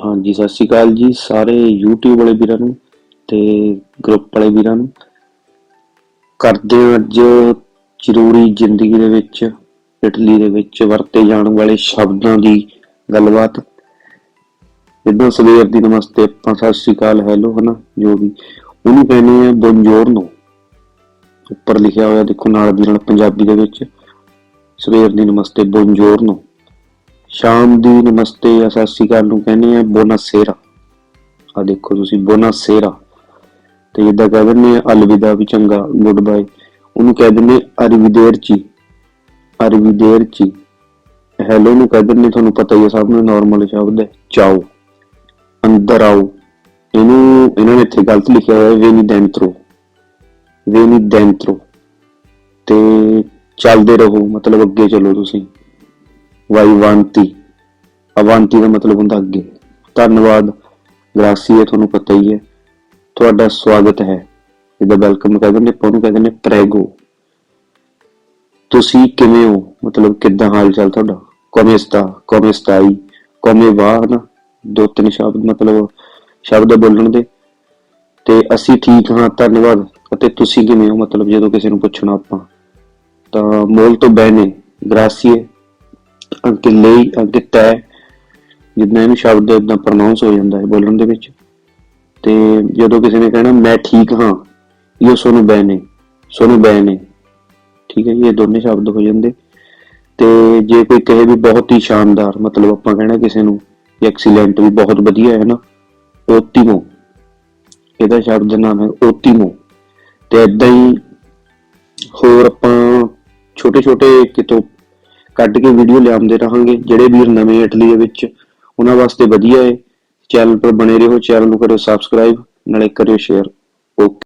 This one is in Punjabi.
ਹਾਂਜੀ, ਸਤਿ ਸ਼੍ਰੀ ਅਕਾਲ ਜੀ ਸਾਰੇ YouTube ਵਾਲੇ ਵੀਰਾਂ ਨੂੰ ਤੇ ਗਰੁੱਪ ਵਾਲੇ ਵੀਰਾਂ ਨੂੰ। ਕਰਦੇ ਹਾਂ ਅੱਜ ਜ਼ਰੂਰੀ ਜ਼ਿੰਦਗੀ ਦੇ ਵਿੱਚ, ਇਟਲੀ ਦੇ ਵਿੱਚ ਵਰਤੇ ਜਾਣ ਵਾਲੇ ਸ਼ਬਦਾਂ ਦੀ ਗੱਲਬਾਤ। ਜਿੱਦਾਂ ਸਵੇਰ ਦੀ ਨਮਸਤੇ, ਆਪਾਂ ਸਤਿ ਸ਼੍ਰੀ ਅਕਾਲ, ਹੈਲੋ, ਹਨਾ, ਜੋ ਵੀ। ਉਹਨੂੰ ਕਹਿੰਦੇ ਆ ਬੋਨਜੋਰਨੋ। ਉੱਪਰ ਲਿਖਿਆ ਹੋਇਆ ਦੇਖੋ ਨਾਲ ਦੀ ਨਾਲ ਪੰਜਾਬੀ ਦੇ ਵਿੱਚ। ਸਵੇਰ ਦੀ ਨਮਸਤੇ, ਬੋਨਜੋਰਨੋ। ਸ਼ਾਮ ਦੀ ਨਮਸਤੇ ਜਾਂ ਸਤਿ ਸ਼੍ਰੀ ਅਕਾਲ ਨੂੰ ਕਹਿੰਦੇ ਆ ਬੋਨਾਸੇਰਾ ਆ ਦੇਖੋ ਤੁਸੀਂ ਬੋਨਾਸੇਰਾ ਤੇ ਜਿੱਦਾਂ ਕਹਿ ਦਿੰਦੇ ਆ ਅਲਵਿਦਾ ਵੀ ਚੰਗਾ, ਗੁੱਡ ਬਾਏ। ਉਹਨੂੰ ਕਹਿ ਦਿੰਦੇ ਅਰਵਿਦੇਰਚੀ। ਅਰਵਿਦੇਰਚੀ। ਹੈਲੋ ਨੂੰ ਕਹਿ ਦਿੰਦੇ ਤੁਹਾਨੂੰ ਪਤਾ ਹੀ ਹੈ, ਸਭ ਨੂੰ ਨਾਰਮਲ ਸ਼ਬਦ ਹੈ ਚਾਓ ਅੰਦਰ ਆਓ। ਇਹਨੂੰ, ਇਹਨਾਂ ਨੇ ਇੱਥੇ ਗਲਤ ਲਿਖਿਆ ਹੋਇਆ ਹੈ ਵੇਨੀ ਡੈਂਟਰੋ ਵੇਨੀ ਡੈਂਟਰੋ ਤੇ ਚੱਲਦੇ ਰਹੋ, ਮਤਲਬ ਅੱਗੇ ਚੱਲੋ ਤੁਸੀਂ। ਵਾਈਵਾਂਤੀ ਅਵਾਂਤੀ ਦਾ ਮਤਲਬ ਹੁੰਦਾ ਅੱਗੇ। ਧੰਨਵਾਦ। ਗ੍ਰਾਸੀਏ ਤੁਹਾਨੂੰ ਪਤਾ ਹੀ ਹੈ। ਤੁਹਾਡਾ ਸਵਾਗਤ ਹੈ। ਇਹਦਾ ਵੈਲਕਮ ਕਹਿੰਦੇ ਨੇ ਆਪਾਂ ਕਹਿੰਦੇ ਨੇ ਪ੍ਰੈਗੋ। ਤੁਸੀਂ ਕਿਵੇਂ ਹੋ? ਮਤਲਬ ਕਿੱਦਾਂ ਹਾਲ ਚਾਲ ਤੁਹਾਡਾ? ਕੋਮੇ ਸਤਾ, ਕੋਮੇ ਸਤਾਈ, ਕੋਮੇ ਵਾ ਹਨਾ? ਦੋ ਤਿੰਨ ਸ਼ਬਦ, ਮਤਲਬ ਸ਼ਬਦ ਬੋਲਣ ਦੇ। ਤੇ ਅਸੀਂ ਠੀਕ ਹਾਂ, ਧੰਨਵਾਦ। ਅਤੇ ਤੁਸੀਂ ਕਿਵੇਂ ਹੋ? ਮਤਲਬ ਜਦੋਂ ਕਿਸੇ ਨੂੰ ਪੁੱਛਣਾ ਆਪਾਂ। ਤਾਂ ਮੋਲ ਤੋਂ ਬਹਿਨੇ ਗ੍ਰਾਸੀਏ ਅੰਕੇ ਲਈ ਅੰਕੇ ਤੈ ਜਿੰਨਾ ਇਹਨੂੰ ਸ਼ਬਦ ਇਦਾਂ ਪ੍ਰੋਨਾਂਸ ਹੋ ਜਾਂਦਾ ਹੈ ਬੋਲਣ ਦੇ ਵਿੱਚ। ਤੇ ਜਦੋਂ ਕਿਸੇ ਨੇ ਕਹਿਣਾ, ਮੈਂ ਠੀਕ ਹਾਂ, ਇਹ ਸੋਨੂੰ ਬੈਨੇ ਸੋਨੂੰ ਬੈਨੇ ਠੀਕ ਹੈ ਇਹ ਦੋਨੇ ਸ਼ਬਦ ਹੋ ਜਾਂਦੇ। ਤੇ ਜੇ ਕੋਈ ਕਹੇ ਵੀ ਬਹੁਤ ਹੀ ਸ਼ਾਨਦਾਰ, ਮਤਲਬ ਆਪਾਂ ਕਹਿਣਾ ਕਿਸੇ ਨੂੰ ਐਕਸੀਲੈਂਟ ਵੀ ਬਹੁਤ ਵਧੀਆ ਹੈ ਨਾ, ਓਤੀਮੋ। ਇਹਦਾ ਸ਼ਬਦ ਨਾਮ ਹੈ ਓਤੀਮੋ। ਤੇ ਇਦਾਂ ਹੀ ਹੋਰ ਆਪਾਂ ਛੋਟੇ ਛੋਟੇ ਕਿਤੋਂ ਕੱਢ ਕੇ ਵੀਡੀਓ ਲਿਆਉਂਦੇ ਰਹਾਂਗੇ। ਜਿਹੜੇ ਵੀਰ ਨਵੇਂ ਇਟਲੀ ਦੇ ਵਿੱਚ, ਉਹਨਾਂ ਵਾਸਤੇ ਵਧੀਆ ਹੈ ਚੈਨਲ ਪਰ ਬਣੇ ਰਹੋ ਚੈਨਲ ਨੂੰ ਕਰੋ ਸਬਸਕ੍ਰਾਈਬ ਨਾਲੇ ਕਰਿਓ ਸ਼ੇਅਰ ਓਕੇ